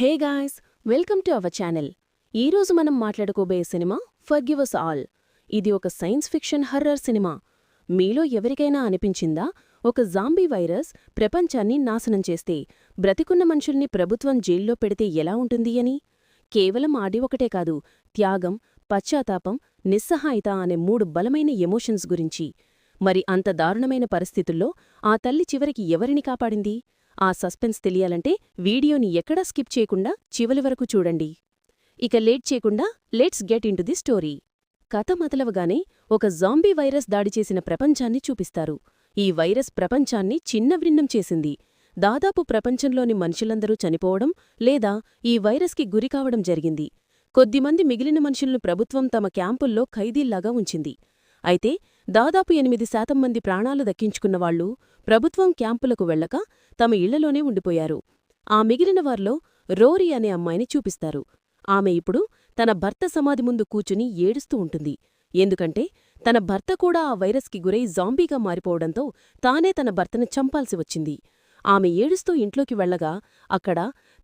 Hey guys welcome to our channel. ఈరోజు మనం మాట్లాడుకోబోయే సినిమా ఫర్గివ్ అస్ ఆల్. ఇది ఒక సైన్స్ ఫిక్షన్ హర్రర్ సినిమా. మీలో ఎవరికైనా అనిపించిందా? ఒక జాంబీ వైరస్ ప్రపంచాన్ని నాశనం చేస్తే బ్రతికున్న మనుషుల్ని ప్రభుత్వం జైల్లో పెడితే ఎలా ఉంటుంది అని? కేవలం ఆడి ఒకటే కాదు త్యాగం పశ్చాత్తాపం నిస్సహాయత అనే మూడు బలమైన ఎమోషన్స్ గురించి. మరి అంత దారుణమైన పరిస్థితుల్లో ఆ తల్లి చివరికి ఎవరిని కాపాడింది? ఆ సస్పెన్స్ తెలియాలంటే వీడియోని ఎక్కడా స్కిప్ చేయకుండా చివరి వరకు చూడండి. ఇక లేట్ చేయకుండా let's get into the story. కథ మొదలవగానే ఒక జాంబీ వైరస్ దాడి చేసిన ప్రపంచాన్ని చూపిస్తారు. ఈ వైరస్ ప్రపంచాన్ని చిన్నవిన్నం చేసింది. దాదాపు ప్రపంచంలోని మనుషులందరూ చనిపోవడం లేదా ఈ వైరస్కి గురికావడం జరిగింది. కొద్దిమంది మిగిలిన మనుషులను ప్రభుత్వం తమ క్యాంపుల్లో ఖైదీల్లాగా ఉంచింది. అయితే దాదాపు ఎనిమిది శాతం మంది ప్రాణాలు దక్కించుకున్నవాళ్ళు ప్రభుత్వం క్యాంపులకు వెళ్ళక తమ ఇళ్ళలోనే ఉండిపోయారు. ఆ మిగిలిన వారిలో రోరీ అనే అమ్మాయిని చూపిస్తారు. ఆమె ఇప్పుడు తన భర్త సమాధి ముందు కూచుని ఏడుస్తూ ఉంటుంది. ఎందుకంటే తన భర్త కూడా ఆ వైరస్కి గురై జాంబీగా మారిపోవడంతో తానే తన భర్తను చంపాల్సి వచ్చింది. ఆమె ఏడుస్తూ ఇంట్లోకి వెళ్ళగా అక్కడ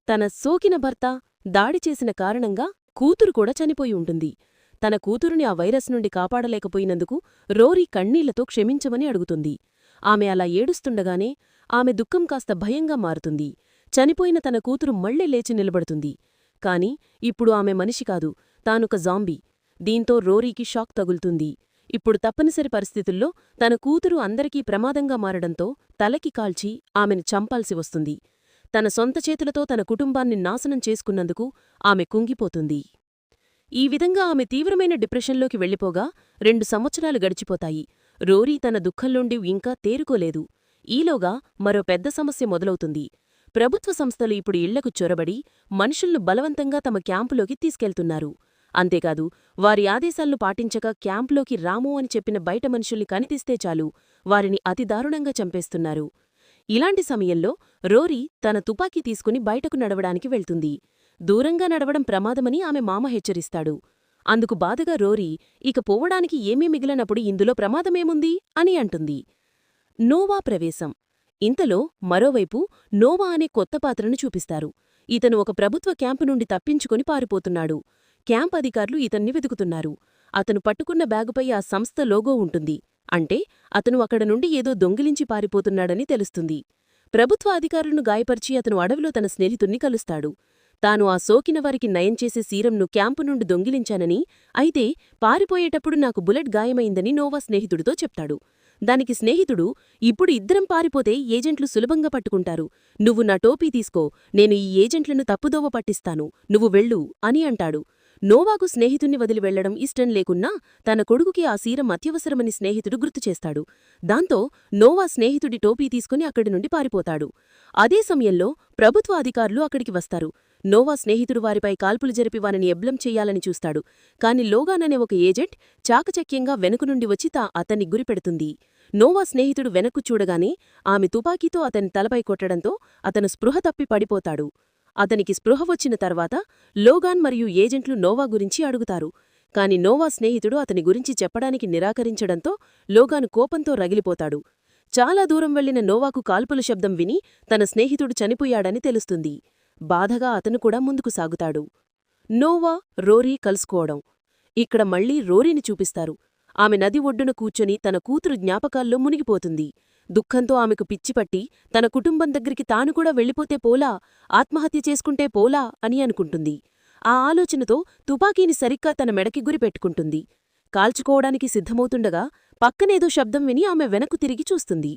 తన సోకిన భర్త దాడి చేసిన కారణంగా కూతురు కూడా చనిపోయి ఉంటుంది. తన కూతురుని ఆ వైరస్ నుండి కాపాడలేకపోయినందుకు రోరీ కన్నీళ్ళతో క్షమించమని అడుగుతుంది. ఆమె అలా ఏడుస్తుండగానే ఆమె దుఃఖం కాస్త భయంగా మారుతుంది. చనిపోయిన తన కూతురు మళ్ళీ లేచి నిలబడుతుంది. కాని ఇప్పుడు ఆమె మనిషి కాదు తానొక జాంబీ. దీంతో రోరీకి షాక్ తగులుతుంది. ఇప్పుడు తప్పనిసరి పరిస్థితుల్లో తన కూతురు అందరికీ ప్రమాదంగా మారడంతో తలకి కాల్చి ఆమెను చంపాల్సి వస్తుంది. తన సొంత చేతులతో తన కుటుంబాన్ని నాశనం చేసుకున్నందుకు ఆమె కుంగిపోతుంది. ఈ విధంగా ఆమె తీవ్రమైన డిప్రెషన్లోకి వెళ్ళిపోగా రెండు సంవత్సరాలు గడిచిపోతాయి. రోరీ తన దుఃఖంలోండి ఇంకా తేరుకోలేదు. ఈలోగా మరో పెద్ద సమస్య మొదలవుతుంది. ప్రభుత్వ సంస్థలు ఇప్పుడు ఇళ్ళకు చొరబడి మనుషుల్ను బలవంతంగా తమ క్యాంపులోకి తీసుకెళ్తున్నారు. అంతేకాదు వారి ఆదేశాలను పాటించక క్యాంపులోకి రాము అని చెప్పిన బయట మనుషుల్ని కనిపిస్తే చాలు వారిని అతి దారుణంగా చంపేస్తున్నారు. ఇలాంటి సమయంలో రోరీ తన తుపాకీ తీసుకుని బయటకు నడవడానికి వెళ్తుంది. దూరంగా నడవడం ప్రమాదమని ఆమె మామ హెచ్చరిస్తాడు. అందుకు బాధగా రోరీ ఇక పోవడానికి ఏమీ మిగిలినప్పుడు ఇందులో ప్రమాదమేముంది? అని అంటుంది. నోవా ప్రవేశం. ఇంతలో మరోవైపు నోవా అనే కొత్త పాత్రను చూపిస్తారు. ఇతను ఒక ప్రభుత్వ క్యాంపు నుండి తప్పించుకొని పారిపోతున్నాడు. క్యాంప్ అధికారులు ఇతన్ని వెతుకుతున్నారు. అతను పట్టుకున్న బ్యాగుపై ఆ సంస్థ లోగో ఉంటుంది. అంటే అతను అక్కడ నుండి ఏదో దొంగిలించి పారిపోతున్నాడని తెలుస్తుంది. ప్రభుత్వ అధికారులను గాయపరిచి అతను అడవిలో తన స్నేహితుణ్ణి కలుస్తాడు. తాను ఆ సోకిన వారికి నయం చేసే సీరంను క్యాంపు నుండి దొంగిలించానని అయితే పారిపోయేటప్పుడు నాకు బుల్లెట్ గాయమైందని నోవా స్నేహితుడితో చెప్తాడు. దానికి స్నేహితుడు ఇప్పుడు ఇద్దరం పారిపోతే ఏజెంట్లు సులభంగా పట్టుకుంటారు. నువ్వు నా టోపీ తీసుకో నేను ఈ ఏజెంట్లను తప్పుదోవ పట్టిస్తాను. నువ్వు వెళ్ళు అని అంటాడు. నోవాకు స్నేహితుణ్ణి వదిలి వెళ్ళడం ఇష్టం లేకున్నా తన కొడుకుకి ఆ సీరం అత్యవసరమని స్నేహితుడు గుర్తుచేస్తాడు దాంతో నోవా స్నేహితుడి టోపీ తీసుకుని అక్కడి నుండి పారిపోతాడు. అదే సమయంలో ప్రభుత్వ అధికారులు అక్కడికి వస్తారు. నోవా స్నేహితుడు వారిపై కాల్పులు జరిపి వారిని ఎబ్లం చెయ్యాలని చూస్తాడు. కాని లోగాననే ఒక ఏజెంట్ చాకచక్యంగా వెనుక నుండి వచ్చి తా అతన్ని గురిపెడుతుంది నోవా స్నేహితుడు వెనక్కు చూడగానే ఆమె తుపాకీతో అతని తలపై కొట్టడంతో అతను స్పృహ తప్పి పడిపోతాడు. అతనికి స్పృహ వచ్చిన తర్వాత లోగాన్ మరియు ఏజెంట్లు నోవా గురించి అడుగుతారు. కాని నోవా స్నేహితుడు అతని గురించి చెప్పడానికి నిరాకరించడంతో లోగాను కోపంతో రగిలిపోతాడు. చాలా దూరం వెళ్ళిన నోవాకు కాల్పుల శబ్దం విని తన స్నేహితుడు చనిపోయాడని తెలుస్తుంది. బాధగా అతను కూడా ముందుకు సాగుతాడు. నోవా రోరీ కలుసుకోవడం. ఇక్కడ మళ్ళీ రోరీని చూపిస్తారు. ఆమె నది ఒడ్డున కూర్చొని తన కూతురు జ్ఞాపకాల్లో మునిగిపోతుంది. దుఃఖంతో ఆమెకు పిచ్చిపట్టి తన కుటుంబం దగ్గరికి తాను కూడా వెళ్ళిపోతే పోలా ఆత్మహత్య చేసుకుంటే పోలా అని అనుకుంటుంది. ఆ ఆలోచనతో తుపాకీని సరిగ్గా తన మెడకి గురిపెట్టుకుంటుంది కాల్చుకోవడానికి సిద్ధమవుతుండగా పక్కనేదో శబ్దం విని ఆమె వెనక్కు తిరిగి చూస్తుంది.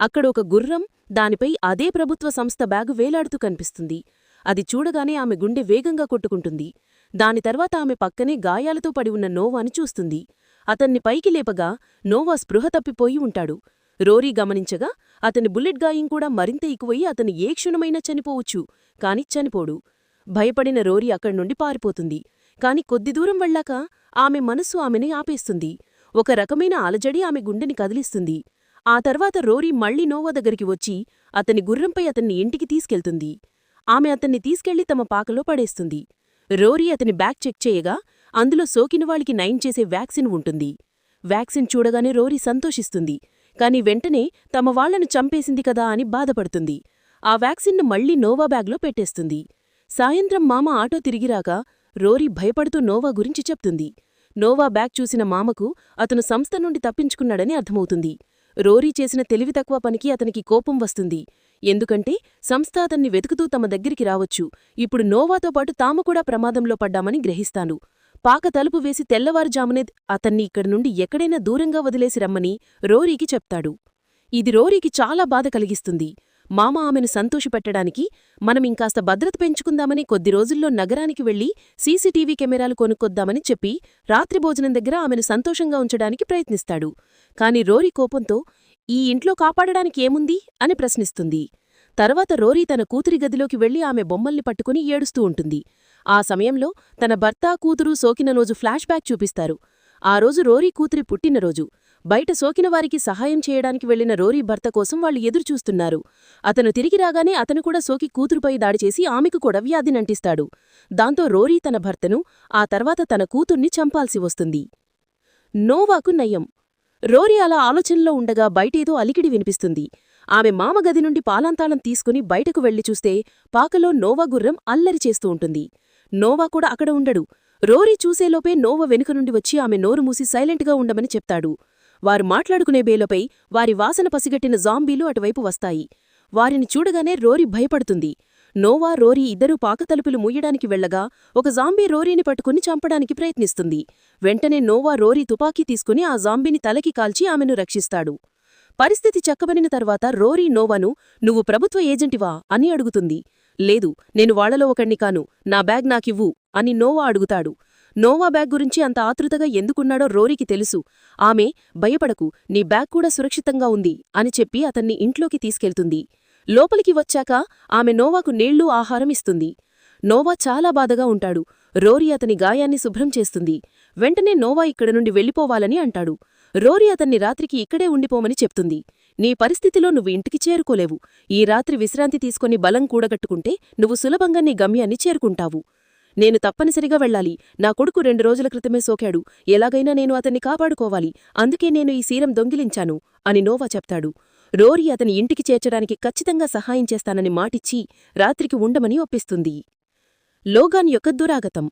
అక్కడ ఒక గుర్రం దానిపై అదే ప్రభుత్వ సంస్థ బ్యాగు వేలాడుతూ కనిపిస్తుంది. అది చూడగానే ఆమె గుండె వేగంగా కొట్టుకుంటుంది. దాని తర్వాత ఆమె పక్కనే గాయాలతో పడి ఉన్న నోవాని చూస్తుంది. అతన్ని పైకి లేపగా నోవా స్పృహ తప్పిపోయి ఉంటాడు. రోరీ గమనించగా అతని బుల్లెట్ గాయం కూడా మరింత ఎక్కువయి అతను ఏ క్షణమైనా చనిపోవచ్చు. కాని చనిపోడు. భయపడిన రోరీ అక్కడి నుండి పారిపోతుంది. కాని కొద్ది దూరం వెళ్ళాక ఆమె మనస్సు ఆమెని ఆపేస్తుంది. ఒక రకమైన అలజడి ఆమె గుండెని కదిలిస్తుంది. ఆ తర్వాత రోరీ మళ్ళీ నోవా దగ్గరికి వచ్చి అతని గుర్రంపై అతన్ని ఇంటికి తీసుకెళ్తుంది. ఆమె అతన్ని తీసుకెళ్ళి తమ పాకలో పడేస్తుంది. రోరీ అతని బ్యాగ్ చెక్ చేయగా అందులో సోకినవాళ్ళకి నయం చేసే వ్యాక్సిన్ ఉంటుంది. వ్యాక్సిన్ చూడగానే రోరీ సంతోషిస్తుంది. కాని వెంటనే తమ వాళ్ళను చంపేసింది కదా అని బాధపడుతుంది. ఆ వ్యాక్సిన్ను మళ్ళీ నోవా బ్యాగ్లో పెట్టేస్తుంది. సాయంత్రం మామ ఆటో తిరిగిరాక రోరీ భయపడుతూ నోవా గురించి చెప్తుంది. నోవా బ్యాగ్ చూసిన మామకు అతను సంస్థ నుండి తప్పించుకున్నాడని అర్థమవుతుంది. రోరీ చేసిన తెలివి తక్కువ పనికి అతనికి కోపం వస్తుంది. ఎందుకంటే సంస్థ అతన్ని వెతుకుతూ తమ దగ్గరికి రావచ్చు. ఇప్పుడు నోవాతో పాటు తాము కూడా ప్రమాదంలో పడ్డామని గ్రహిస్తాను. పాక తలుపు వేసి తెల్లవారుజామునే అతన్ని ఇక్కడి నుండి ఎక్కడైనా దూరంగా వదిలేసి రమ్మని రోరీకి చెప్తాడు. ఇది రోరీకి చాలా బాధ కలిగిస్తుంది. మామ ఆమెను సంతోషపెట్టడానికి మనం ఇంకాస్త భద్రత పెంచుకుందామని కొద్ది రోజుల్లో నగరానికి వెళ్ళి సీసీటీవీ కెమెరాలు కొనుక్కొద్దామని చెప్పి రాత్రి భోజనం దగ్గర ఆమెను సంతోషంగా ఉంచడానికి ప్రయత్నిస్తాడు. కాని రోరీ కోపంతో ఈ ఇంట్లో కాపాడడానికి ఏముంది? అని ప్రశ్నిస్తుంది. తర్వాత రోరీ తన కూతురి గదిలోకి వెళ్ళి ఆమె బొమ్మల్ని పట్టుకుని ఏడుస్తూ ఉంటుంది. ఆ సమయంలో తన భర్త కూతురు సోకిన రోజు ఫ్లాష్ బ్యాక్ చూపిస్తారు. ఆ రోజు రోరీ కూతురి పుట్టినరోజు. బయట సోకిన వారికి సహాయం చేయడానికి వెళ్ళిన రోరీ భర్త కోసం వాళ్ళు ఎదురుచూస్తున్నారు. అతను తిరిగి రాగానే అతను కూడా సోకి కూతురుపై దాడి చేసి ఆమెకు కూడా వ్యాధినంటిస్తాడు దాంతో రోరీ తన భర్తను ఆ తర్వాత తన కూతుర్ని చంపాల్సి వస్తుంది. నోవాకు నయం. రోరీ అలా ఆలోచనలో ఉండగా బయటేదో అలికిడి వినిపిస్తుంది. ఆమె మామగది నుండి పాలాంతాళం తీసుకుని బయటకు వెళ్ళి చూస్తే పాకలో నోవా గుర్రం అల్లరి చేస్తూ ఉంటుంది. నోవా కూడా అక్కడ ఉండడు. రోరీ చూసేలోపే నోవ వెనుక నుండి వచ్చి ఆమె నోరు మూసి సైలెంట్గా ఉండమని చెప్తాడు. వారు మాట్లాడుకునే బేలోపై వారి వాసన పసిగట్టిన జాంబీలు అటువైపు వస్తాయి. వారిని చూడగానే రోరీ భయపడుతుంది. నోవా రోరీ ఇద్దరూ పాకతలుపులు మూయడానికి వెళ్ళగా ఒక జాంబీ రోరీని పట్టుకుని చంపడానికి ప్రయత్నిస్తుంది. వెంటనే నోవా రోరీ తుపాకీ తీసుకుని ఆ జాంబీని తలకి కాల్చి ఆమెను రక్షిస్తాడు. పరిస్థితి చక్కబడిన తర్వాత రోరీ నోవాను నువ్వు ప్రభుత్వ ఏజెంటివా? అని అడుగుతుంది. లేదు నేను వాళ్ళలో ఒకణ్ణి కాను. నా బ్యాగ్ నాకివ్వు అని నోవా అడుగుతాడు. నోవా బ్యాగ్ గురించి అంత ఆతృతగా ఎందుకున్నాడో రోరీకి తెలుసు. ఆమె భయపడకు నీ బ్యాగ్ కూడా సురక్షితంగా ఉంది అని చెప్పి అతన్ని ఇంట్లోకి తీసుకెళ్తుంది. లోపలికి వచ్చాక ఆమె నోవాకు నీళ్ళు ఆహారం ఇస్తుంది. నోవా చాలా బాధగా ఉంటాడు. రోరీ అతని గాయాన్ని శుభ్రం చేస్తుంది. వెంటనే నోవా ఇక్కడి నుండి వెళ్ళిపోవాలని అంటాడు. రోరీ అతన్ని రాత్రికి ఇక్కడే ఉండిపోమని చెప్తుంది. నీ పరిస్థితిలో నువ్వు ఇంటికి చేరుకోలేవు. ఈ రాత్రి విశ్రాంతి తీసుకుని బలం కూడగట్టుకుంటే నువ్వు సులభంగా నీ గమ్యాన్ని చేరుకుంటావు. నేను తప్పనిసరిగా వెళ్ళాలి. నా కొడుకు రెండు రోజుల క్రితమే సోకాడు. ఎలాగైనా నేను అతన్ని కాపాడుకోవాలి. అందుకే నేను ఈ సీరం దొంగిలించాను అని నోవా చెప్తాడు. రోరీ అతని ఇంటికి చేర్చడానికి ఖచ్చితంగా సహాయం చేస్తానని మాటిచ్చి రాత్రికి ఉండమని ఒప్పిస్తుంది. లోగాన్ యొక్క దురాగతం.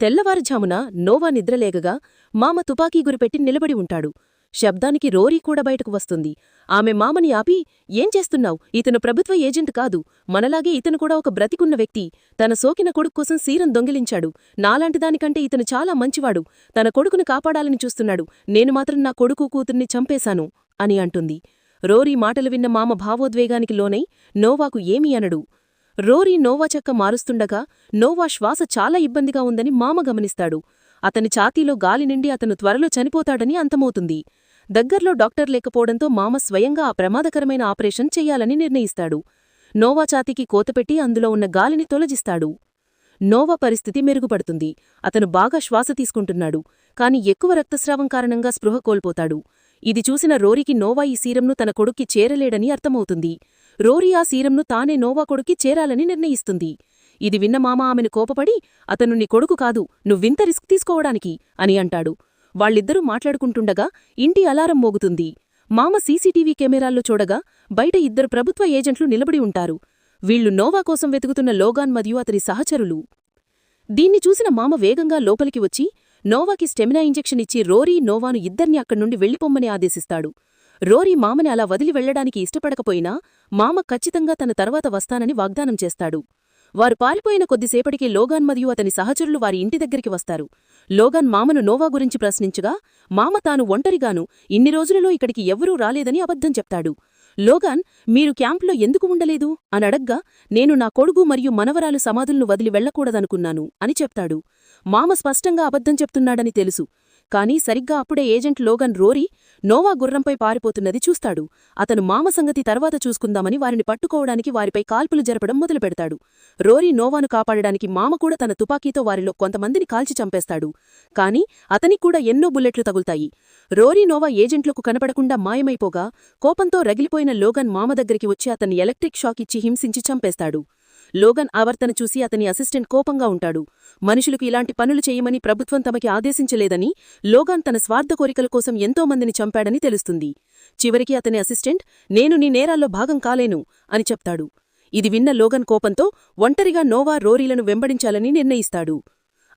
తెల్లవారుజామున నోవా నిద్రలేగగా మామ తుపాకీ గురిపెట్టి నిలబడి ఉంటాడు. శబ్దానికి రోరీ కూడా బయటకు వస్తుంది. ఆమె మామని ఆపి ఏం చేస్తున్నావు? ఇతను ప్రభుత్వ ఏజెంట్ కాదు. మనలాగే ఇతను కూడా ఒక బ్రతికున్న వ్యక్తి. తన సోకిన కొడుకు కోసం సీరం దొంగిలించాడు. నాలాంటిదానికంటే ఇతను చాలా మంచివాడు. తన కొడుకును కాపాడాలని చూస్తున్నాడు. నేను మాత్రం నా కొడుకు కూతుర్ని చంపేశాను అని అంటుంది. రోరీ మాటలు విన్న మామ భావోద్వేగానికి లోనై నోవాకు ఏమీ అనడు. రోరీ నోవా చెక్క మారుస్తుండగా నోవా శ్వాస చాలా ఇబ్బందిగా ఉందని మామ గమనిస్తాడు. అతని ఛాతీలో గాలి నిండి అతను త్వరలో చనిపోతాడని అంతమవుతుంది. దగ్గర్లో డాక్టర్ లేకపోవడంతో మామ స్వయంగా ఆ ప్రమాదకరమైన ఆపరేషన్ చెయ్యాలని నిర్ణయిస్తాడు. నోవా ఛాతీకి కోతపెట్టి అందులో ఉన్న గాలిని తొలగిస్తాడు. నోవా పరిస్థితి మెరుగుపడుతుంది. అతను బాగా శ్వాస తీసుకుంటున్నాడు. కాని ఎక్కువ రక్తస్రావం కారణంగా స్పృహ కోల్పోతాడు. ఇది చూసిన రోరికి నోవా ఈ సీరంను తన కొడుక్కి చేరలేడని అర్థమవుతుంది. రోరీ ఆ సీరంను తానే నోవా కొడుక్కి చేరాలని నిర్ణయిస్తుంది. ఇది విన్న మామ ఆమెను కోపపడి అతను నీ కొడుకు కాదు. నువ్వింత రిస్క్ తీసుకోవడానికి అని అంటాడు. వాళ్ళిద్దరూ మాట్లాడుకుంటుండగా ఇంటి అలారం మోగుతుంది. మామ సీసీటీవీ కెమెరాల్లో చూడగా బయట ఇద్దరు ప్రభుత్వ ఏజెంట్లు నిలబడి ఉంటారు. వీళ్ళు నోవా కోసం వెతుకుతున్న లోగాన్ మరియు అతని సహచరులు. దీన్ని చూసిన మామ వేగంగా లోపలికి వచ్చి నోవాకి స్టెమినా ఇంజెక్షన్ ఇచ్చి రోరీ నోవాను ఇద్దర్ని అక్కడ్నుండి వెళ్ళిపొమ్మని ఆదేశిస్తాడు. రోరీ మామని అలా వదిలి వెళ్ళడానికి ఇష్టపడకపోయినా మామ ఖచ్చితంగా తన తర్వాత వస్తానని వాగ్దానం చేస్తాడు. వారు పారిపోయిన కొద్దిసేపటికి లోగాన్ మరియు అతని సహచరులు వారి ఇంటి దగ్గరికి వస్తారు. లోగాన్ మామను నోవా గురించి ప్రశ్నించగా మామ తాను ఒంటరిగాను ఇన్ని రోజులలో ఇక్కడికి ఎవ్వరూ రాలేదని అబద్ధం చెప్తాడు. లోగాన్ మీరు క్యాంపులో ఎందుకు ఉండలేదు అని అడగ్గా నేను నా కొడుగు మరియు మనవరాలు సమాధులను వదిలి వెళ్ళకూడదనుకున్నాను అని చెప్తాడు. మామ స్పష్టంగా అబద్ధం చెప్తున్నాడని తెలుసు. కాని సరిగ్గా అప్పుడే ఏజెంట్ లోగన్ రోరీ నోవా గుర్రంపై పారిపోతున్నది చూస్తాడు. అతను మామ సంగతి తర్వాత చూసుకుందామని వారిని పట్టుకోవడానికి వారిపై కాల్పులు జరపడం మొదలుపెడతాడు. రోరీ నోవాను కాపాడడానికి మామ కూడా తన తుపాకీతో వారిలో కొంతమందిని కాల్చి చంపేస్తాడు. కాని అతనికి కూడా ఎన్నో బుల్లెట్లు తగులుతాయి. రోరీ నోవా ఏజెంట్లకు కనపడకుండా మాయమైపోగా కోపంతో రగిలిపోయిన లోగన్ మామ దగ్గరికి వచ్చి అతన్ని ఎలక్ట్రిక్ షాక్ ఇచ్చి హింసించి చంపేస్తాడు. లోగన్ ఆవర్తన చూసి అతని అసిస్టెంట్ కోపంగా ఉంటాడు. మనుషులకు ఇలాంటి పనులు చేయమని ప్రభుత్వం తమకి ఆదేశించలేదని లోగాన్ తన స్వార్థ కోరికల కోసం ఎంతో మందిని చంపాడని తెలుస్తుంది. చివరికి అతని అసిస్టెంట్ నేను నీ నేరాల్లో భాగం కాలేను అని చెప్తాడు. ఇది విన్న లోగన్ కోపంతో ఒంటరిగా నోవా రోరీలను వెంబడించాలని నిర్ణయిస్తాడు.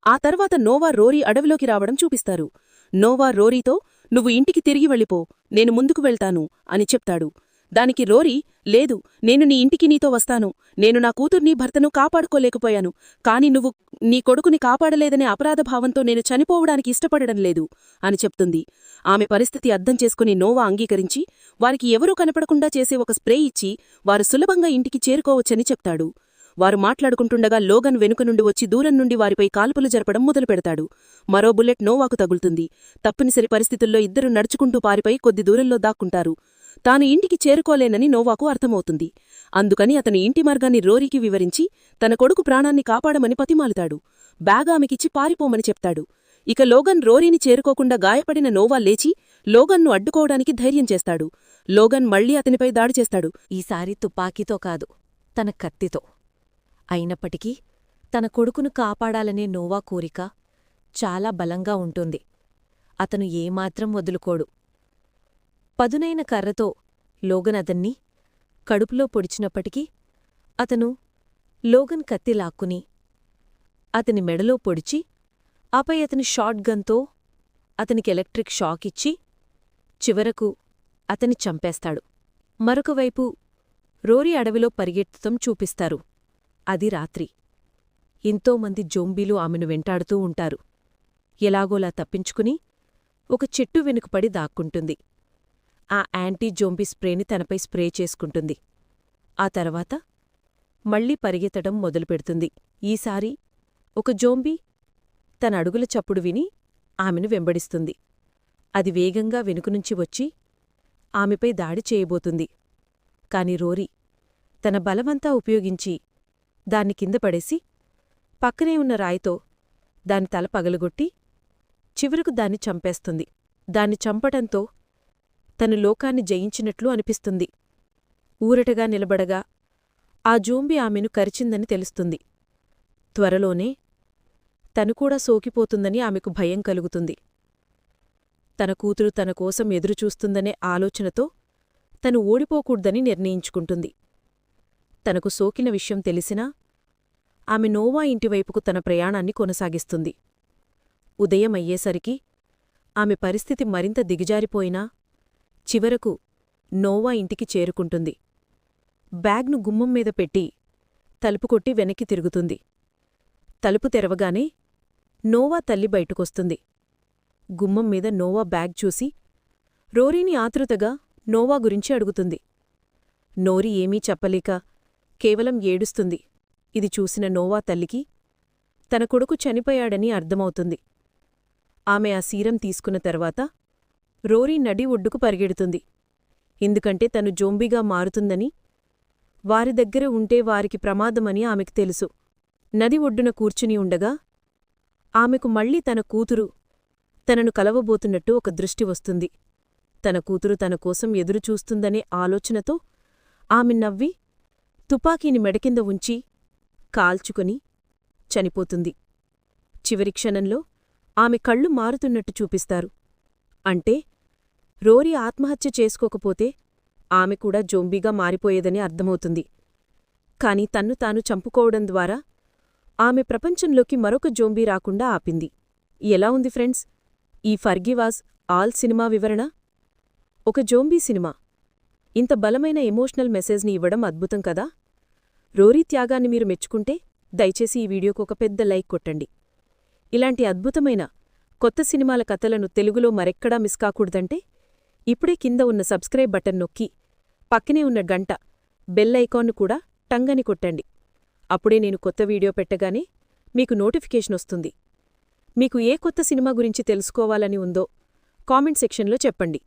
ఆ తర్వాత నోవా రోరీ అడవిలోకి రావడం చూపిస్తారు. నోవా రోరీతో నువ్వు ఇంటికి తిరిగి వెళ్ళిపో నేను ముందుకు వెళ్తాను అని చెప్తాడు. దానికి రోరీ లేదు నేను నీ ఇంటికి నీతో వస్తాను. నేను నా కూతుర్ని భర్తను కాపాడుకోలేకపోయాను. కాని నువ్వు నీ కొడుకుని కాపాడలేదనే అపరాధభావంతో నేను చనిపోవడానికి ఇష్టపడడం లేదు అని చెప్తుంది. ఆమె పరిస్థితి అర్థం చేసుకుని నోవా అంగీకరించి వారికి ఎవరూ కనపడకుండా చేసే ఒక స్ప్రే ఇచ్చి వారు సులభంగా ఇంటికి చేరుకోవచ్చని చెప్తాడు. వారు మాట్లాడుకుంటుండగా లోగన్ వెనుక నుండి వచ్చి దూరం నుండి వారిపై కాల్పులు జరపడం మొదలుపెడతాడు. మరో బుల్లెట్ నోవాకు తగులుతుంది. తప్పనిసరి పరిస్థితుల్లో ఇద్దరు నడుచుకుంటూ పారిపై కొద్ది దూరంలో దాక్కుంటారు. తాను ఇంటికి చేరుకోలేనని నోవాకు అర్థమవుతుంది. అందుకని అతని ఇంటి మార్గాన్ని రోరీకి వివరించి తన కొడుకు ప్రాణాన్ని కాపాడమని పతిమాలుతాడు. బ్యాగ్ ఆమెకిచ్చి పారిపోమని చెప్తాడు. ఇక లోగన్ రోరీని చేరుకోకుండా గాయపడిన నోవా లేచి లోగన్ను అడ్డుకోవడానికి ధైర్యం చేస్తాడు. లోగన్ మళ్ళీ అతనిపై దాడి చేస్తాడు. ఈసారి తుపాకీతో కాదు తన కత్తితో. అయినప్పటికీ తన కొడుకును కాపాడాలనే నోవా కోరిక చాలా బలంగా ఉంటుంది. అతను ఏమాత్రం వదులుకోడు. పదునైన కర్రతో లోగన్ అతన్ని కడుపులో పొడిచినప్పటికీ అతను లోగన్ కత్తి లాక్కుని అతని మెడలో పొడిచి ఆపై అతని షాట్ గన్తో అతనికి ఎలక్ట్రిక్ షాక్ ఇచ్చి చివరకు అతని చంపేస్తాడు. మరొకవైపు రోరీ అడవిలో పరిగెత్తుతం చూపిస్తారు. అది రాత్రి. ఎంతోమంది జోంబీలు ఆమెను వెంటాడుతూ ఉంటారు. ఎలాగోలా తప్పించుకుని ఒక చెట్టు వెనుకపడి దాక్కుంటుంది. ఆ యాంటీ జోంబీ స్ప్రేని తనపై స్ప్రే చేసుకుంటుంది. ఆ తర్వాత మళ్ళీ పరిగెత్తడం మొదలుపెడుతుంది. ఈసారి ఒక జోంబీ తన అడుగుల చప్పుడు విని ఆమెను వెంబడిస్తుంది. అది వేగంగా వెనుకనుంచి వచ్చి ఆమెపై దాడి చేయబోతుంది. కాని రోరీ తన బలమంతా ఉపయోగించి దాన్ని కింద పడేసి పక్కనే ఉన్న రాయితో దాని తల పగలగొట్టి చివరకు దాన్ని చంపేస్తుంది. దాన్ని చంపటంతో తను లోకాన్ని జయించినట్లు అనిపిస్తుంది. ఊరటగా నిలబడగా ఆ జోంబి ఆమెను కరిచిందని తెలుస్తుంది. త్వరలోనే తను కూడా సోకిపోతుందని ఆమెకు భయం కలుగుతుంది. తన కూతురు తన కోసం ఎదురుచూస్తుందనే ఆలోచనతో తను ఓడిపోకూడదని నిర్ణయించుకుంటుంది. తనకు సోకిన విషయం తెలిసినా ఆమె నోవా ఇంటివైపుకు తన ప్రయాణాన్ని కొనసాగిస్తుంది. ఉదయం అయ్యేసరికి ఆమె పరిస్థితి మరింత దిగజారిపోయినా చివరకు నోవా ఇంటికి చేరుకుంటుంది. బ్యాగ్ను గుమ్మం మీద పెట్టి తలుపు కొట్టి వెనక్కి తిరుగుతుంది. తలుపు తెరవగానే నోవా తల్లి బయటకొస్తుంది. గుమ్మం మీద నోవా బ్యాగ్ చూసి రోరీని ఆతృతగా నోవా గురించి అడుగుతుంది. నోరి ఏమీ చెప్పలేక కేవలం ఏడుస్తుంది. ఇది చూసిన నోవా తల్లికి తన కొడుకు చనిపోయాడని అర్థమవుతుంది. ఆమె ఆ సీరం తీసుకున్న తర్వాత రోరీ నడి ఒడ్డుకు పరిగెడుతుంది. ఎందుకంటే తను జోంబీగా మారుతుందని వారి దగ్గర ఉంటే వారికి ప్రమాదమని ఆమెకు తెలుసు. నది ఒడ్డున కూర్చుని ఉండగా ఆమెకు మళ్ళీ తన కూతురు తనను కలవబోతున్నట్టు ఒక దృష్టి వస్తుంది. తన కూతురు తన కోసం ఎదురుచూస్తుందనే ఆలోచనతో ఆమె నవ్వి తుపాకీని మెడకింద ఉంచి కాల్చుకుని చనిపోతుంది. చివరి క్షణంలో ఆమె కళ్ళు మారుతున్నట్టు చూపిస్తారు. అంటే రోరి ఆత్మహత్య చేసుకోకపోతే ఆమె కూడా జోంబీగా మారిపోయేదని అర్థమవుతుంది. కాని తన్ను తాను చంపుకోవడం ద్వారా ఆమె ప్రపంచంలోకి మరొక జోంబీ రాకుండా ఆపింది. ఎలా ఉంది ఫ్రెండ్స్? ఈ ఫర్గివాజ్ ఆల్ సినిమా వివరణ? ఒక జోంబీ సినిమా. ఇంత బలమైన ఎమోషనల్ మెసేజ్ని ఇవ్వడం అద్భుతం కదా? రోరీ త్యాగాన్ని మీరు మెచ్చుకుంటే దయచేసి ఈ వీడియోకు ఒక పెద్ద లైక్ కొట్టండి. ఇలాంటి అద్భుతమైన కొత్త సినిమాల కథలను తెలుగులో మరెక్కడా మిస్ కాకూడదంటే ఇప్పుడే కింద ఉన్న సబ్స్క్రైబ్ బటన్ నొక్కి పక్కనే ఉన్న గంట బెల్ ఐకాన్ను కూడా టంగని కొట్టండి. అప్పుడే నేను కొత్త వీడియో పెట్టగానే మీకు నోటిఫికేషన్ వస్తుంది. మీకు ఏ కొత్త సినిమా గురించి తెలుసుకోవాలని ఉందో కామెంట్ సెక్షన్లో చెప్పండి.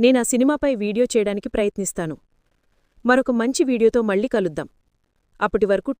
నేను ఆ సినిమాపై వీడియో చేయడానికి ప్రయత్నిస్తాను. మరొక మంచి వీడియోతో మళ్ళీ కలుద్దాం. అప్పటి వరకు